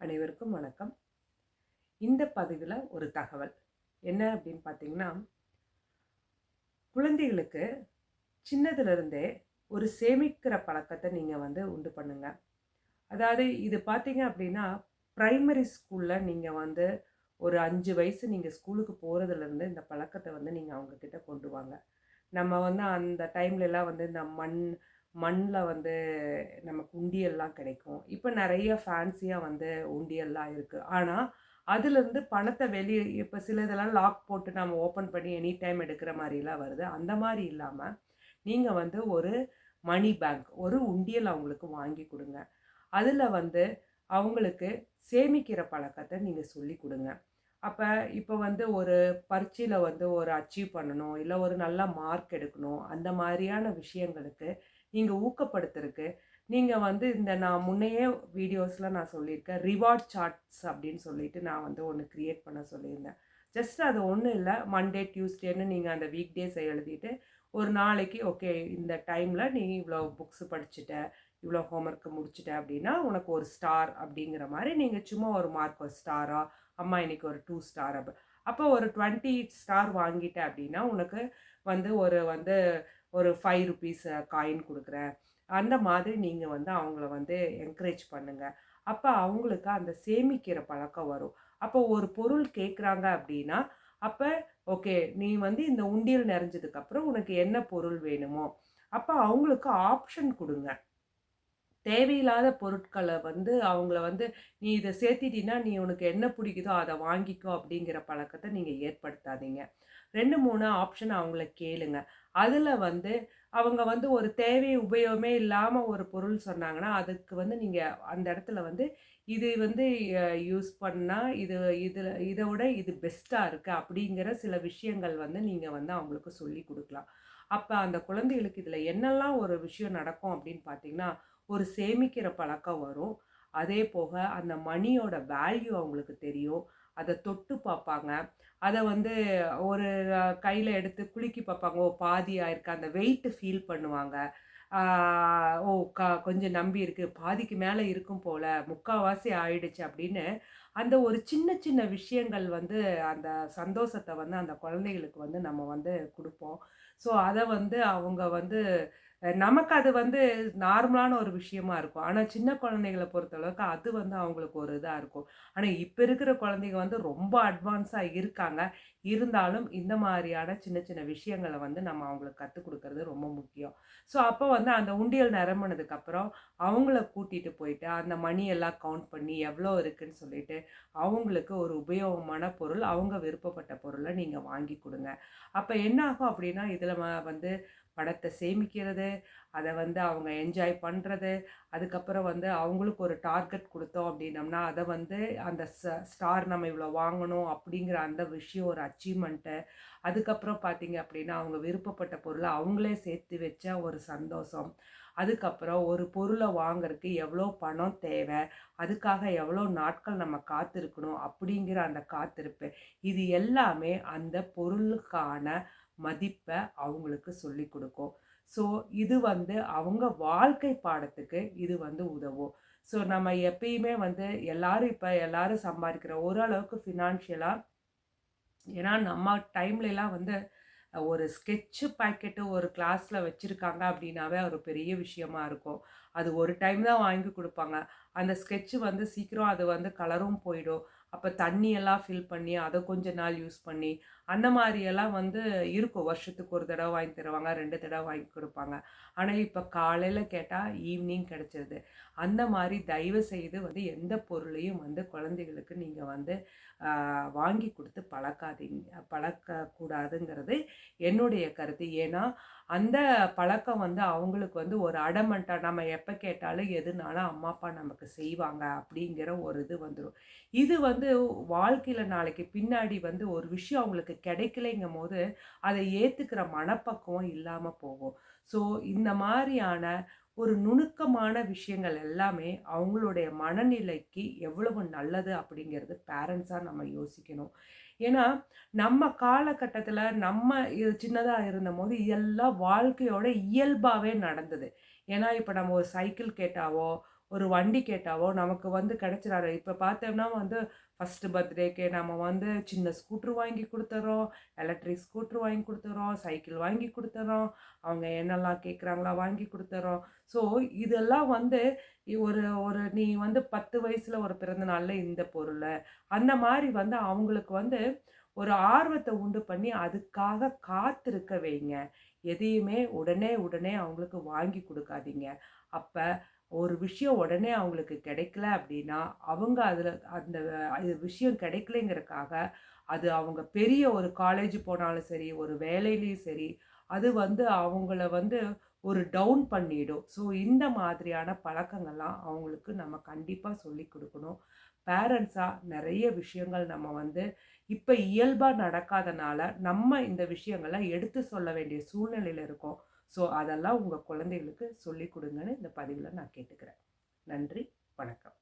அனைவருக்கும் வணக்கம். இந்த பதிவில் ஒரு தகவல். என்ன அப்படின்னு பார்த்தீங்கன்னா குழந்தைகளுக்கு சின்னதுலேருந்தே ஒரு சேமிக்கிற பழக்கத்தை நீங்கள் வந்து உண்டு பண்ணுங்க. அதாவது இது பார்த்தீங்க அப்படின்னா ப்ரைமரி ஸ்கூலில் நீங்கள் வந்து ஒரு அஞ்சு வயசு நீங்கள் ஸ்கூலுக்கு போகிறதுலேருந்து இந்த பழக்கத்தை வந்து நீங்கள் அவங்கக்கிட்ட கொண்டு வாங்க. நம்ம வந்து அந்த டைம்லலாம் வந்து இந்த மண் மண்ணில் வந்து நமக்கு உண்டியல்லாம் கிடைக்கும். இப்போ நிறைய ஃபேன்சியாக வந்து உண்டியல்லாம் இருக்குது ஆனால் அதுலேருந்து பணத்தை வெளியே இப்போ சில இதெல்லாம் லாக் போட்டு நம்ம ஓப்பன் பண்ணி எனி டைம் எடுக்கிற மாதிரிலாம் வருது. அந்த மாதிரி இல்லாமல் நீங்கள் வந்து ஒரு மணி பேங்க் ஒரு உண்டியல் அவங்களுக்கு வாங்கி கொடுங்க. அதில் வந்து அவங்களுக்கு சேமிக்கிற பழக்கத்தை நீங்கள் சொல்லி கொடுங்க. அப்போ இப்போ வந்து ஒரு பரீட்சையில் வந்து ஒரு அச்சீவ் பண்ணணும் இல்லை ஒரு நல்ல மார்க் எடுக்கணும் அந்த மாதிரியான விஷயங்களுக்கு நீங்கள் ஊக்கப்படுத்துறதுக்கு நீங்கள் வந்து இந்த நான் முன்னையே வீடியோஸில் நான் சொல்லியிருக்கேன். ரிவார்ட் சார்ட்ஸ் அப்படின்னு சொல்லிட்டு நான் வந்து ஒன்று க்ரியேட் பண்ண சொல்லியிருந்தேன். ஜஸ்ட் அது ஒன்றும் இல்லை. மண்டே டியூஸ்டேன்னு நீங்கள் அந்த வீக் டேஸை எழுதிட்டு ஒரு நாளைக்கு ஓகே இந்த டைமில் நீ இவ்வளோ புக்ஸ் படிச்சுட்ட இவ்வளோ ஹோம்ஒர்க்கு முடிச்சுட்ட அப்படின்னா உனக்கு ஒரு ஸ்டார் அப்படிங்கிற மாதிரி நீங்கள் சும்மா ஒரு மார்க் ஒரு ஸ்டாரா அம்மா இன்னைக்கு ஒரு டூ ஸ்டார் அப்போ ஒரு டுவெண்ட்டி ஸ்டார் வாங்கிட்ட அப்படின்னா உனக்கு வந்து ஒரு வந்து ஒரு ஃபைவ் ருபீஸ் காயின் கொடுக்குறேன். அந்த மாதிரி நீங்கள் வந்து அவங்கள வந்து என்கரேஜ் பண்ணுங்கள் அப்போ அவங்களுக்கு அந்த சேமிக்கிற பழக்கம் வரும். அப்போ ஒரு பொருள் கேட்குறாங்க அப்படின்னா அப்போ ஓகே நீ வந்து இந்த உண்டியல் நிறைஞ்சதுக்கப்புறம் உனக்கு என்ன பொருள் வேணுமோ அப்போ அவங்களுக்கு ஆப்ஷன் கொடுங்க. தேவையில்லாத பொருட்களை வந்து அவங்கள வந்து நீ இதை சேர்த்திட்டினா நீ உனக்கு என்ன பிடிக்குதோ அதை வாங்கிக்கோ அப்படிங்கிற பழக்கத்தை நீங்கள் ஏற்படுத்தாதீங்க. ரெண்டு மூணு ஆப்ஷன் அவங்கள கேளுங்க. அதில் வந்து அவங்க வந்து ஒரு தேவை உபயோகமே இல்லாமல் ஒரு பொருள் சொன்னாங்கன்னா அதுக்கு வந்து நீங்கள் அந்த இடத்துல வந்து இது வந்து யூஸ் பண்ணால் இது இதில் இதை விட இது பெஸ்ட்டாக இருக்குது அப்படிங்கிற சில விஷயங்கள் வந்து நீங்கள் வந்து அவங்களுக்கு சொல்லி கொடுக்கலாம். அப்போ அந்த குழந்தைகளுக்கு இதில் என்னெல்லாம் ஒரு விஷயம் நடக்கும் அப்படின்னு பார்த்தீங்கன்னா ஒரு சேமிக்கிற பழக்கம் வரும். அதே போக அந்த மணியோட வேல்யூ அவங்களுக்கு தெரியும். அதை தொட்டு பார்ப்பாங்க அதை வந்து ஒரு கையில் எடுத்து குலுக்கி பார்ப்பாங்க ஓ பாதி ஆயிருக்கு. அந்த வெயிட்டு ஃபீல் பண்ணுவாங்க. ஓ க கொஞ்சம் நம்பி இருக்கு. பாதிக்கு மேலே இருக்கும் போல முக்கால்வாசி ஆயிடுச்சு அப்படின்னு அந்த ஒரு சின்ன சின்ன விஷயங்கள் வந்து அந்த சந்தோஷத்தை வந்து அந்த குழந்தைகளுக்கு வந்து நம்ம வந்து கொடுப்போம். ஸோ அதை வந்து அவங்க வந்து நமக்கு அது வந்து நார்மலான ஒரு விஷயமா இருக்கும். ஆனால் சின்ன குழந்தைகளை பொறுத்தளவுக்கு அது வந்து அவங்களுக்கு ஒரு இதாக இருக்கும். ஆனால் இப்போ இருக்கிற குழந்தைங்க வந்து ரொம்ப அட்வான்ஸாக இருக்காங்க. இருந்தாலும் இந்த மாதிரியான சின்ன சின்ன விஷயங்களை வந்து நம்ம அவங்களுக்கு கற்றுக் கொடுக்கறது ரொம்ப முக்கியம். ஸோ அப்போ வந்து அந்த உண்டியல் நிரம்பினதுக்கப்புறம் அவங்கள கூட்டிகிட்டு போயிட்டு அந்த மணியெல்லாம் கவுண்ட் பண்ணி எவ்வளோ இருக்குன்னு சொல்லிட்டு அவங்களுக்கு ஒரு உபயோகமான பொருள் அவங்க விருப்பப்பட்ட பொருளை நீங்கள் வாங்கி கொடுங்க. அப்போ என்ன ஆகும் அப்படின்னா இதில் வந்து படத்தை சேமிக்கிறது அதை வந்து அவங்க என்ஜாய் பண்ணுறது அதுக்கப்புறம் வந்து அவங்களுக்கு ஒரு டார்கெட் கொடுத்தோம் அப்படின்னம்னா அதை வந்து அந்த ஸ்டார் நம்ம இவ்வளோ வாங்கணும் அப்படிங்கிற அந்த விஷயம் ஒரு அச்சீவ்மெண்ட்டு அதுக்கப்புறம் பார்த்தீங்க அப்படின்னா அவங்க விருப்பப்பட்ட பொருளை அவங்களே சேர்த்து வச்ச ஒரு சந்தோஷம். அதுக்கப்புறம் ஒரு பொருளை வாங்கறதுக்கு எவ்வளோ பணம் தேவை அதுக்காக எவ்வளோ நாட்கள் நம்ம காத்திருக்கணும் அப்படிங்கிற அந்த காத்திருப்பு இது எல்லாமே அந்த பொருளுக்கான மதிப்பை அவங்களுக்கு சொல்லி கொடுக்கும். ஸோ இது வந்து அவங்க வாழ்க்கை பாடத்துக்கு இது வந்து உதவும். ஸோ நம்ம எப்பயுமே வந்து எல்லாரும் இப்போ எல்லாரும் சம்பாதிக்கிற ஓரளவுக்கு ஃபினான்ஷியலாக ஏன்னா நம்ம டைம்லலாம் வந்து ஒரு ஸ்கெட்சு பாக்கெட்டு ஒரு கிளாஸில் வச்சுருக்காங்க அப்படின்னாவே ஒரு பெரிய விஷயமா இருக்கும். அது ஒரு டைம் தான் வாங்கி கொடுப்பாங்க. அந்த ஸ்கெட்சு வந்து சீக்கிரம் அது வந்து கலரும் போயிடும். அப்போ தண்ணியெல்லாம் ஃபில் பண்ணி அதை கொஞ்ச நாள் யூஸ் பண்ணி அந்த மாதிரியெல்லாம் வந்து இருக்கும். வருஷத்துக்கு ஒரு தடவை வாங்கி தருவாங்க ரெண்டு தடவை வாங்கி கொடுப்பாங்க. ஆனால் இப்போ காலையில் கேட்டால் ஈவினிங் கிடச்சிருது. அந்த மாதிரி தயவு செய்து வந்து எந்த பொருளையும் வந்து குழந்தைகளுக்கு நீங்கள் வந்து வாங்கி கொடுத்து பழக்காதீங்க பழக்கக்கூடாதுங்கிறது என்னுடைய கருத்து. ஏன்னா அந்த பழக்கம் வந்து அவங்களுக்கு வந்து ஒரு அடமெண்ட்டாக நம்ம எப்போ கேட்டாலும் எதுனாலும் அம்மா அப்பா நமக்கு செய்வாங்க அப்படிங்கிற ஒரு இது வந்துடும் இது வந்து வந்து வாழ்க்கையில் நாளைக்கு பின்னாடி வந்து ஒரு விஷயம் அவங்களுக்கு கிடைக்கலைங்கும் போது அதை ஏற்றுக்கிற மனப்பக்குவம் இல்லாமல் போகும். ஸோ இந்த மாதிரியான ஒரு நுணுக்கமான விஷயங்கள் எல்லாமே அவங்களுடைய மனநிலைக்கு எவ்வளவு நல்லது அப்படிங்கிறது பேரண்ட்ஸாக நம்ம யோசிக்கணும். ஏன்னா நம்ம காலகட்டத்தில் நம்ம சின்னதாக இருந்தபோது இதெல்லாம் எல்லாம் வாழ்க்கையோட இயல்பாகவே நடந்தது. ஏன்னா இப்போ நம்ம ஒரு சைக்கிள் கேட்டாவோ ஒரு வண்டி கேட்டாவோ நமக்கு வந்து கிடைச்சிடாது இப்போ பார்த்தோம்னா வந்து ஃபஸ்ட்டு பர்த்டேக்கு நம்ம வந்து சின்ன ஸ்கூட்ரு வாங்கி கொடுத்துறோம் எலக்ட்ரிக் ஸ்கூட்ரு வாங்கி கொடுத்துறோம் சைக்கிள் வாங்கி கொடுத்துறோம் அவங்க என்னெல்லாம் கேட்குறாங்களா வாங்கி கொடுத்துறோம். ஸோ இதெல்லாம் வந்து ஒரு ஒரு நீ வந்து பத்து வயசில் ஒரு பிறந்த நாளில் இந்த பொருளை அந்த மாதிரி வந்து அவங்களுக்கு வந்து ஒரு ஆர்வத்தை உண்டு பண்ணி அதுக்காக காத்திருக்க வைங்க. எதையுமே உடனே உடனே அவங்களுக்கு வாங்கி கொடுக்காதீங்க. அப்போ ஒரு விஷயம் உடனே அவங்களுக்கு கிடைக்கல அப்படின்னா அவங்க அதில் அந்த இது விஷயம் கிடைக்கலைங்கிறதுக்காக அது அவங்க பெரிய ஒரு காலேஜ் போனாலும் சரி ஒரு வேலையிலையும் சரி அது வந்து அவங்கள வந்து ஒரு டவுன் பண்ணிடும். ஸோ இந்த மாதிரியான பழக்கங்கள்லாம் அவங்களுக்கு நம்ம கண்டிப்பாக சொல்லி கொடுக்கணும். பேரண்ட்ஸாக நிறைய விஷயங்கள் நம்ம வந்து இப்போ இயல்பாக நடக்காதனால நம்ம இந்த விஷயங்களை எடுத்து சொல்ல வேண்டிய சூழ்நிலையில் இருக்கோம். ஸோ அதெல்லாம் உங்கள் குழந்தைகளுக்கு சொல்லி கொடுங்கன்னு இந்த பதிவில் நான் கேட்டுக்கிறேன். நன்றி வணக்கம்.